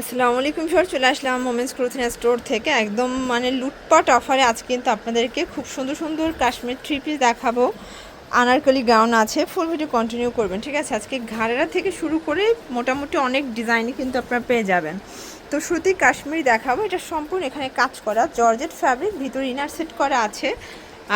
আসসালামু আলাইকুম স্যার চলে আসলাম মোমেন্টস ক্লোথিং স্টোর থেকে। একদম মানে লুটপাট অফারে আজ কিন্তু আপনাদেরকে খুব সুন্দর সুন্দর কাশ্মীর থ্রি পিস দেখাবো। আনারকলি গাউন আছে ফুল ভিডিও কন্টিনিউ করবেন, ঠিক আছে? আজকে ঘাড়েরা থেকে শুরু করে মোটামুটি অনেক ডিজাইনই কিন্তু আপনারা পেয়ে যাবেন। তো শ্রুতি কাশ্মীর দেখাবো, এটা সম্পূর্ণ এখানে কাজ করা। জর্জেট ফ্যাব্রিক ভিতরে ইনার সেট করা আছে।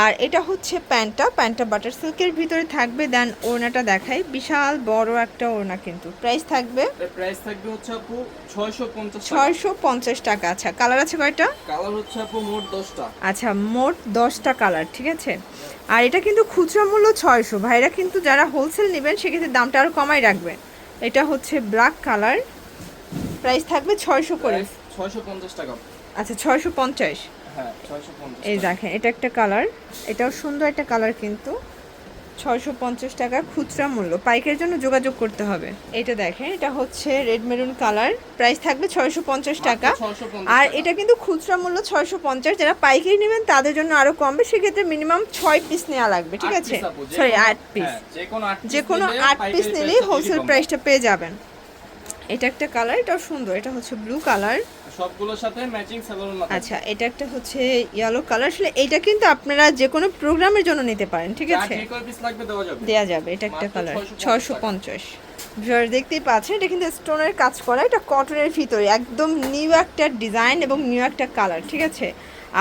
আর এটা হচ্ছে প্যান্টটা। প্যান্টটা বাটার সিল্কের ভিতরে থাকবে দেন ওড়নাটা দেখাই। বিশাল বড় একটা ওড়না কিন্তু। প্রাইস থাকবে? প্রাইস থাকবে হচ্ছে আপু 650 টাকা। ছয়শো পঞ্চাশ টাকা আচ্ছা। কালার আছে কয়টা? কালার হচ্ছে আপু মোট 10টা আচ্ছা মোট দশটা কালার ঠিক আছে? আর এটা কিন্তু খুচরা মূল্য ছয়শো। ভাইরা কিন্তু যারা হোলসেল নেবেন সেক্ষেত্রে দামটা আরও কমাই রাখবেন। এটা হচ্ছে ব্ল্যাক কালার প্রাইস থাকবে ছয়শো করে। প্রাইস 650 টাকা। আচ্ছা ছয়শো পঞ্চাশ। হ্যাঁ 650 এই দেখেন এটা একটা কালার। এটাও সুন্দর একটা কালার কিন্তু। ছয়শো পঞ্চাশ টাকা খুচরা মূল্য। পাইকের জন্য যোগাযোগ করতে হবে। এটা দেখেন এটা হচ্ছে রেড মেরুন কালার। প্রাইস থাকবে ছয়শো পঞ্চাশ টাকা। আর এটা কিন্তু খুচরা মূল্য ছয়শো পঞ্চাশ। যারা পাইকারি নেবেন তাদের জন্য আরও কমবে সেক্ষেত্রে মিনিমাম ছয় পিস নেওয়া লাগবে ঠিক আছে? সরি আট পিস। হ্যাঁ, যে কোনো আট যে কোনো নিলে আট পিস নিলেই হোলসেল প্রাইসটা পেয়ে যাবেন। এটা একটা কালার এটাও সুন্দর। এটা হচ্ছে ব্লু কালার। সবগুলোর সাথে ম্যাচিং সালোয়ার আচ্ছা এটা একটা হচ্ছে ইয়েলো কালার। আসলে এটা কিন্তু আপনারা যে কোনো প্রোগ্রামের জন্য নিতে পারেন ঠিক আছে? যে কয় পিস লাগবে দেওয়া যাবে। এটা একটা কালার 650 পঞ্চাশ ভিউয়ার দেখতেই পাচ্ছেন এটা কিন্তু স্টোনের কাজ করা এটা কটনের ভিতরে। একদম নিউ একটা ডিজাইন এবং নিউ একটা কালার ঠিক আছে?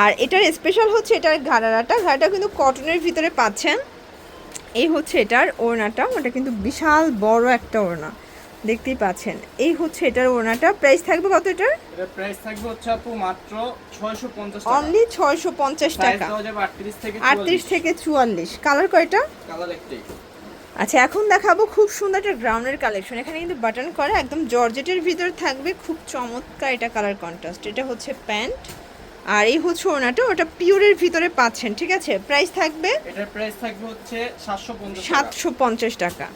আর এটার স্পেশাল হচ্ছে এটার ঘাড়াটা ঘাড়াটা কিন্তু কটনের ভিতরে পাচ্ছেন। এই হচ্ছে এটার ওড়নাটা ওটা কিন্তু বিশাল বড় একটা ওড়না। দেখতেই পাচ্ছেন। এই হচ্ছে এটার ওড়নাটা প্রাইস থাকবে কত এটার? এর প্রাইস থাকবে হচ্ছে আপু মাত্র 650 টাকা। অনলি ছয়শো পঞ্চাশ সাইজ টাকা। দেওয়া যাবে 38 থেকে আটত্রিশ থেকে চুয়াল্লিশ। কালার কয়টা? কালার একটাই। আচ্ছা এখন দেখাবো খুব সুন্দর একটা গ্রাউন্ডের কালেকশন এখানে কিন্তু বাটন করা একদম জর্জেটের ভিতর থাকবে। খুব চমৎকার এটা কালার কন্ট্রাস্ট এটা হচ্ছে প্যান্ট আর এই হচ্ছে ওনাটা। ওটা পিওরের ভিতরে পাচ্ছেন ঠিক আছে? প্রাইস থাকবে এটার প্রাইস থাকবে হচ্ছে 750 টাকা। সাতশো পঞ্চাশ টাকা।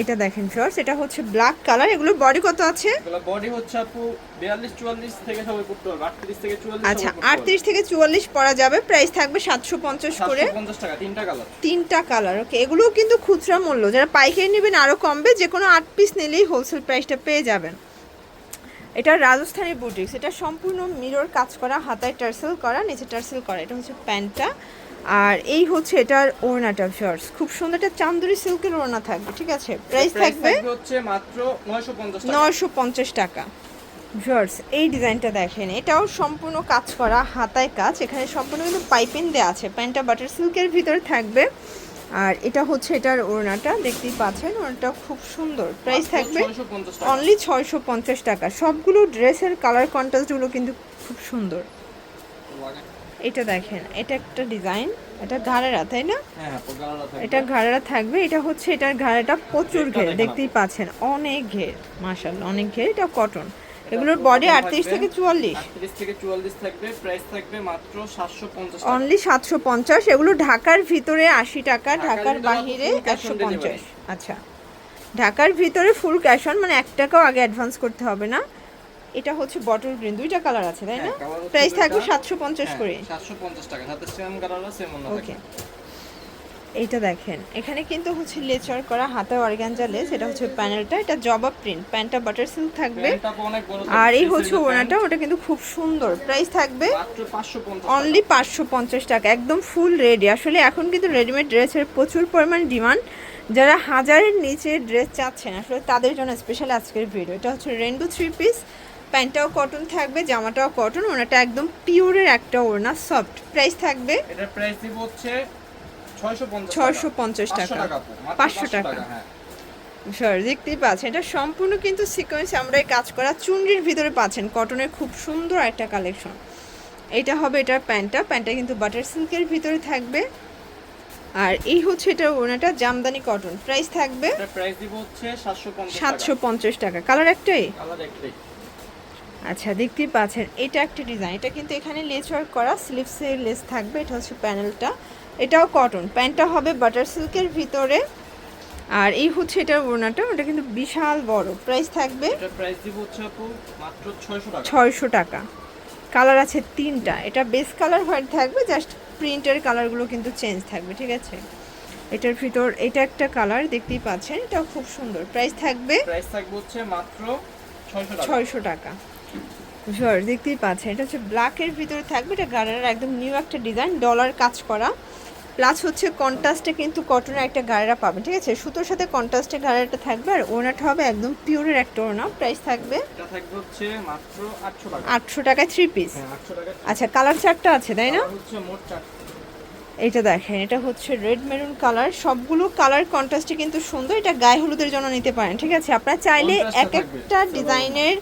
এটা দেখেন ফিওর্স এটা হচ্ছে ব্ল্যাক কালার এগুলোর বডি কত আছে? এগুলো বডি হচ্ছে আপু 42 44 থেকে সবাই করতে পারবে 38 থেকে 44 আচ্ছা আটত্রিশ থেকে চুয়াল্লিশ পরা যাবে প্রাইস থাকবে সাতশো পঞ্চাশ করে। 750 টাকা তিনটা কালার তিনটা কালার ওকে এগুলোও কিন্তু খুচরা মূল্য যারা পাইকারি নেবেন আরও কমবে যে কোনো আট পিস নিলেই হোলসেল প্রাইসটা পেয়ে যাবেন। এটা রাজস্থানি বুটিক্স এটা সম্পূর্ণ মিরর কাজ করা হাতায় টার্সেল করা নিচে টার্সেল করা এটা হচ্ছে প্যান্টটা। আর এই হচ্ছে এটার ওড়নাটা শর্টস খুব সুন্দর একটা চান্দুরি সিল্কের ওড়না থাকবে ঠিক আছে? প্রাইস থাকবে হচ্ছে মাত্র 950 টাকা। নয়শো পঞ্চাশ টাকা। শর্টস এই ডিজাইনটা দেখেন এটাও সম্পূর্ণ কাজ করা হাতায় কাজ। এখানে সম্পূর্ণ কিন্তু পাইপিং দেওয়া আছে প্যান্টটা বাটার সিল্কের ভিতরে থাকবে। আর এটা হচ্ছে এটার ওড়নাটা দেখতেই পাচ্ছেন ওড়নাটা খুব সুন্দর। প্রাইস থাকবে অনলি ছয়শো পঞ্চাশ টাকা। সবগুলো ড্রেসের কালার কন্ট্রাস্টগুলো কিন্তু খুব সুন্দর। এটা দেখেন এটা একটা ডিজাইন এটা ঘাড়েরা তাই না? হ্যাঁ হ্যাঁ এটা ঘাড়েরা থাকবে এটা হচ্ছে এটার ঘাড়েটা প্রচুর ঘের দেখতেই পাচ্ছেন অনেক ঘের মাশাল্লাহ অনেক ঘের এটা কটন এগুলোর বডি cotton আটত্রিশ থাকবে। থেকে চুয়াল্লিশ। 38 থেকে 44 থাকবে প্রাইস থাকবে মাত্র 750 টাকা। অনলি সাতশো পঞ্চাশ এগুলো ঢাকার ভিতরে আশি টাকা ঢাকার একশো পঞ্চাশ। আচ্ছা ঢাকার ভিতরে ফুল ক্যাশ অন মানে এক টাকাও আগে অ্যাডভান্স করতে হবে না। এটা হচ্ছে বটল গ্রিন দুইটা কালার আছে তাই না? হ্যাঁ, প্রাইস থাকবে দুইটা। সাতশো পঞ্চাশ হ্যাঁ, করে। 750 টাকা। সাথে সেম কালার আছে ওকে এইটা দেখেন। এখানে কিন্তু হচ্ছে লেচার করা হাতে অর্গানজা লেস এটা হচ্ছে প্যানেলটা এটা জবা প্রিন্ট প্যান্টটা বাটার সিল্ক থাকবে। আর এই হচ্ছে ওনাটা ওটা কিন্তু খুব সুন্দর। প্রাইস থাকবে মাত্র 550 অনলি পাঁচশো পঞ্চাশ টাকা একদম ফুল রেডি আসলে এখন কিন্তু রেডিমেড ড্রেসের প্রচুর পরিমাণ ডিমান্ড যারা হাজারের নিচে ড্রেস চাচ্ছেন আসলে তাদের জন্য স্পেশাল আজকের ভিডিও এটা হচ্ছে রেনবো থ্রি পিস প্যান্টটাও কটন থাকবে জামাটাও কটন ওনাটা একদম পিওরের একটা ওড়না সফট প্রাইস থাকবে এটার প্রাইস দিব হচ্ছে 650 ছয়শো পঞ্চাশ টাকা। টাকা 500 টাকা। হ্যাঁ। সর দেখতেই পাচ্ছেন এটা সম্পূর্ণ কিন্তু সিকোয়েন্স আমরা কাজ করা চুনরির ভিতরে পাচ্ছেন কটনের খুব সুন্দর একটা কালেকশন এটা হবে এটার প্যান্টটা প্যান্টটা কিন্তু বাটার সিল্কের ভিতরে থাকবে। আর এই হচ্ছে এটা ওনাটা জামদানি কটন প্রাইস থাকবে প্রাইস দিব হচ্ছে 750 সাতশো পঞ্চাশ টাকা। কালার একটাই? কালার একটাই। আচ্ছা দেখতেই পাচ্ছেন এটা একটা ডিজাইন এটা কিন্তু এখানে লেস ওয়ার্ক করা স্লিভসে লেস থাকবে এটা হচ্ছে প্যানেলটা এটাও কটন প্যান্টটা হবে বাটার সিল্কের ভিতরে। আর এই হচ্ছে এটার ওড়নাটা ওটা কিন্তু বিশাল বড় প্রাইস থাকবে এটার প্রাইস দিব হচ্ছে আপু মাত্র 600 টাকা। ছয়শো টাকা। কালার আছে তিনটা এটা বেস কালার হোয়াইট থাকবে জাস্ট প্রিন্টের কালারগুলো কিন্তু চেঞ্জ থাকবে ঠিক আছে? এটার ভিতর এটা একটা কালার দেখতেই পাচ্ছেন এটাও খুব সুন্দর প্রাইস থাকবে প্রাইস থাকবে হচ্ছে মাত্র ছয়শো টাকা। ছয়শো টাকা। জর দেখতেই পাচ্ছেন। এটা হচ্ছে ব্ল্যাকের ভিতরে থাকবে। এটা গাড়ার একদম নিউ একটা ডিজাইন ডলার কাজ করা। প্লাস হচ্ছে কন্ট্রাস্টে কিন্তু কটনের একটা গাড়া পাবেন ঠিক আছে? সুতোর সাথে কন্ট্রাস্টে গাড়াটা থাকবে আর ওনাটা হবে একদম পিওরের একটা ওনা প্রাইস থাকবে এটা থাকবে হচ্ছে মাত্র আটশো টাকা। আটশো টাকায় থ্রি পিস হ্যাঁ টাকা আচ্ছা কালার চারটা আছে তাই না? এটা দেখেন এটা হচ্ছে রেড মেরুন কালার সবগুলো কালার কন্ট্রাস্টে কিন্তু সুন্দর। এটা গায়ে হলুদের জন্য নিতে পারেন ঠিক আছে? আপনারা চাইলে এক একটা ডিজাইনের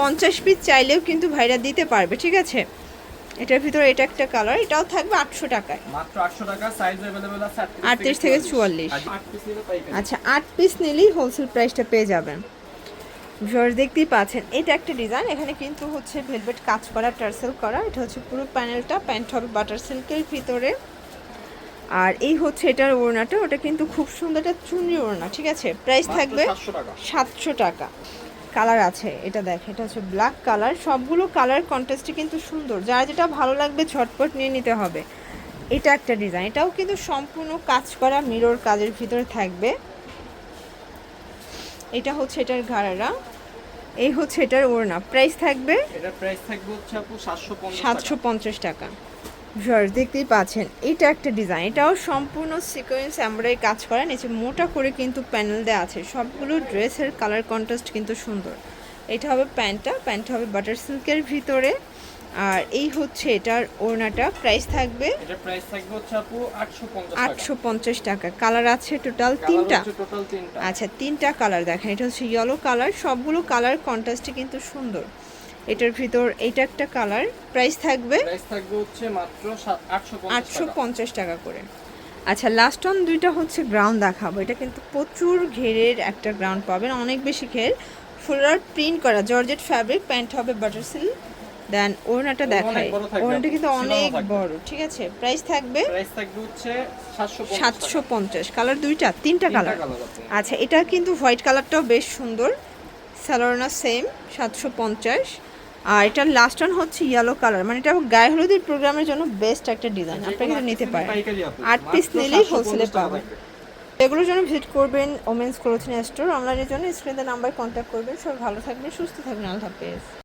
পঞ্চাশ পিস চাইলেও কিন্তু ভাইরা দিতে পারবে ঠিক আছে? এটার ভিতরে এটা একটা কালার এটাও থাকবে আটশো টাকায়। মাত্র আটশো টাকা সাইজ অ্যাভেলেবেল আছে 38 থেকে 44 আর আট পিস আচ্ছা আট পিস নিলেই হোলসেল প্রাইসটা পেয়ে যাবেন। ভিউয়ার্স দেখতেই পাচ্ছেন এটা একটা ডিজাইন এখানে কিন্তু হচ্ছে ভেলভেট কাজ করা টার্সেল করা এটা হচ্ছে পুরো প্যানেলটা প্যান্ট হবে বাটার সিল্কের ভিতরে। আর এই হচ্ছে এটার ওড়নাটা ওটা কিন্তু খুব সুন্দর একটা চুনরি ওড়না ঠিক আছে? প্রাইস থাকবে সাতশো টাকা। কালার আছে এটা দেখ এটা হচ্ছে ব্ল্যাক কালার সবগুলো কালার কন্ট্রাস্টে কিন্তু সুন্দর যার যেটা ভালো লাগবে ঝটপট নিয়ে নিতে হবে। এটা একটা ডিজাইন এটাও কিন্তু সম্পূর্ণ কাজ করা মিরর কাজের ভিতরে থাকবে। এটা হচ্ছে এটার ঘাড়ারা এই হচ্ছে এটার ওড়না প্রাইস থাকবে এটার প্রাইস থাকবে হচ্ছে আপু সাতশো পঞ্চাশ সাতশো পঞ্চাশ টাকা। ভিউয়ার্স দেখতেই পাচ্ছেন এটা একটা ডিজাইন এটাও সম্পূর্ণ সিকোয়েন্স এমব্রয়ডারি কাজ করা নিচে মোটা করে কিন্তু প্যানেল দেওয়া আছে। সবগুলো ড্রেসের কালার কন্ট্রাস্ট কিন্তু সুন্দর। এটা হবে প্যান্টটা প্যান্ট হবে বাটার সিল্কের ভিতরে। আর এই হচ্ছে এটার ওড়নাটা প্রাইস থাকবে এটার প্রাইস থাকবে হচ্ছে আপু আটশো পঞ্চাশ আটশো পঞ্চাশ টাকা। কালার আছে টোটাল তিনটা? টোটাল তিনটা। আচ্ছা তিনটা কালার দেখেন এটা হচ্ছে ইয়েলো কালার সবগুলো কালার কন্ট্রাস্টে কিন্তু সুন্দর। এটার ভিতর এটা একটা কালার। প্রাইস থাকবে প্রাইস থাকবে হচ্ছে মাত্র আটশো আটশো পঞ্চাশ টাকা করে। আচ্ছা লাস্ট অন দুইটা হচ্ছে গ্রাউন্ড দেখাবো। এটা কিন্তু প্রচুর ঘেরের একটা গ্রাউন্ড পাবেন অনেক বেশি ঘের। ফুলার প্রিন্ট করা জর্জেট ফ্যাব্রিক প্যান্ট হবে বাটার সিল্ক দেন ওড়নাটা ওড়না দেখাই। ওড়নাটা কিন্তু অনেক বড় ঠিক আছে? প্রাইস থাকবে প্রাইস থাকবে হচ্ছে সাতশো সাতশো পঞ্চাশ। কালার দুইটা তিনটা কালার আচ্ছা এটা কিন্তু হোয়াইট কালারটাও বেশ সুন্দর। স্যালোনা সেম সাতশো পঞ্চাশ। আর এটা লাস্ট ওয়ান হচ্ছে ইয়েলো কালার মানে এটা গায়ে হলুদের প্রোগ্রামের জন্য বেস্ট একটা ডিজাইন আপনি আপনারা কিন্তু নিতে পারেন। আট পিস নিলেই হোলসেলে পাবেন। এগুলোর জন্য ভিজিট করবেন ওমেন্স ক্লোথিং স্টোর অনলাইনের জন্য স্ক্রিনে নাম্বার কন্ট্যাক্ট করবেন। সবাই ভালো থাকবেন সুস্থ থাকবেন। আল্লাহ হাফেজ।